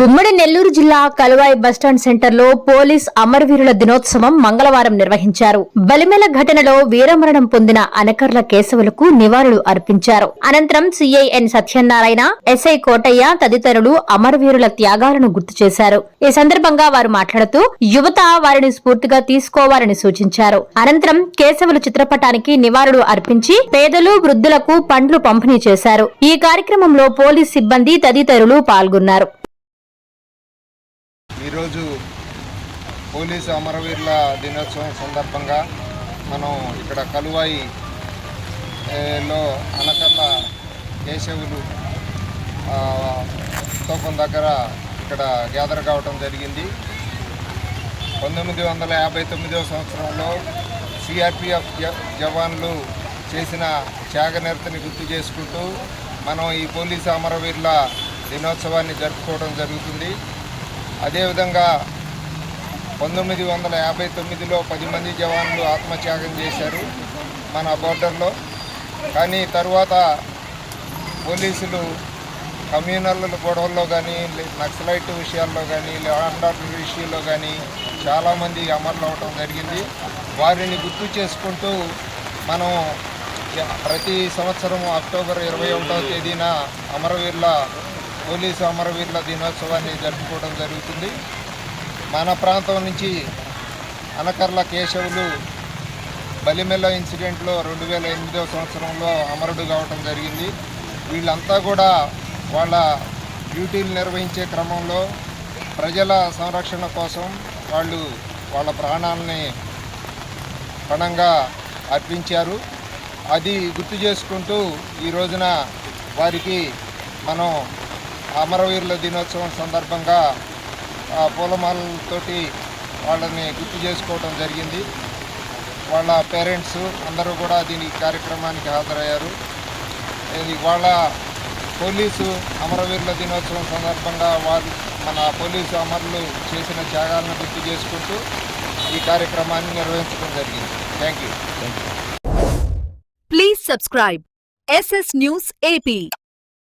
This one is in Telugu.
ఉమ్మడి నెల్లూరు జిల్లా కలువాయి బస్టాండ్ సెంటర్లో పోలీస్ అమరవీరుల దినోత్సవం మంగళవారం నిర్వహించారు. బలిమెల ఘటనలో వీరమరణం పొందిన అనకర్ల కేశవులకు నివాళులు అర్పించారు. అనంతరం సిఐఎన్ సత్యనారాయణ ఎస్ఐ కోటయ్య తదితరులు అమరవీరుల త్యాగాలను గుర్తు చేశారు. ఈ సందర్భంగా వారు మాట్లాడుతూ యువత వారిని స్ఫూర్తిగా తీసుకోవాలని సూచించారు. అనంతరం కేశవులు చిత్రపటానికి నివాళులు అర్పించి పేదలు వృద్ధులకు పండ్లు పంపిణీ చేశారు. ఈ కార్యక్రమంలో పోలీస్ సిబ్బంది తదితరులు పాల్గొన్నారు. ఈరోజు పోలీసు అమరవీరుల దినోత్సవం సందర్భంగా మనం ఇక్కడ కలువాయి లో అనకల్ల కేశవులు ఆ, దగ్గర ఇక్కడ గ్యాదర్ కావటం జరిగింది. పంతొమ్మిది వందల యాభై తొమ్మిదవ సంవత్సరంలో సిఆర్పిఎఫ్ జవాన్లు చేసిన త్యాగనిరతని గుర్తు చేసుకుంటూ మనం ఈ పోలీసు అమరవీరుల దినోత్సవాన్ని జరుపుకోవడం జరుగుతుంది. అదేవిధంగా పంతొమ్మిది వందల యాభై తొమ్మిదిలో పది మంది జవాన్లు ఆత్మత్యాగం చేశారు మన బోర్డర్లో. కానీ తరువాత పోలీసులు కమ్యూనల్ గొడవల్లో కానీ నక్సలైట్ విషయాల్లో కానీ ల్యాండ్ ఆర్డర్ విషయంలో కానీ చాలామంది అమరులు అవటం జరిగింది. వారిని గుర్తు చేసుకుంటూ మనం ప్రతి సంవత్సరం అక్టోబర్ ఇరవై ఒకటవ తేదీన అమరవీరుల పోలీసు అమరవీరుల దినోత్సవాన్ని జరుపుకోవడం జరుగుతుంది. మన ప్రాంతం నుంచి అనకర్ల కేశవులు బలిమెల్ల ఇన్సిడెంట్లో రెండు వేల ఎనిమిదవ సంవత్సరంలో అమరుడు కావటం జరిగింది. వీళ్ళంతా కూడా వాళ్ళ డ్యూటీలు నిర్వహించే క్రమంలో ప్రజల సంరక్షణ కోసం వాళ్ళు వాళ్ళ ప్రాణాలని పణంగా అర్పించారు. అది గుర్తు చేసుకుంటూ ఈ రోజున వారికి మనం అమరవీరుల దినోత్సవం సందర్భంగా ఆ పూలమాలతోటి వాళ్ళని గుర్తు చేసుకోవడం జరిగింది. వాళ్ళ పేరెంట్స్ అందరూ కూడా దీని కార్యక్రమానికి హాజరయ్యారు. ఇది వాళ్ళ పోలీసు అమరవీరుల దినోత్సవం సందర్భంగా వారు మన పోలీసు అమరులు చేసిన త్యాగాలను గుర్తు చేసుకుంటూ ఈ కార్యక్రమాన్ని నిర్వహించడం జరిగింది. Thank you please subscribe SS news AP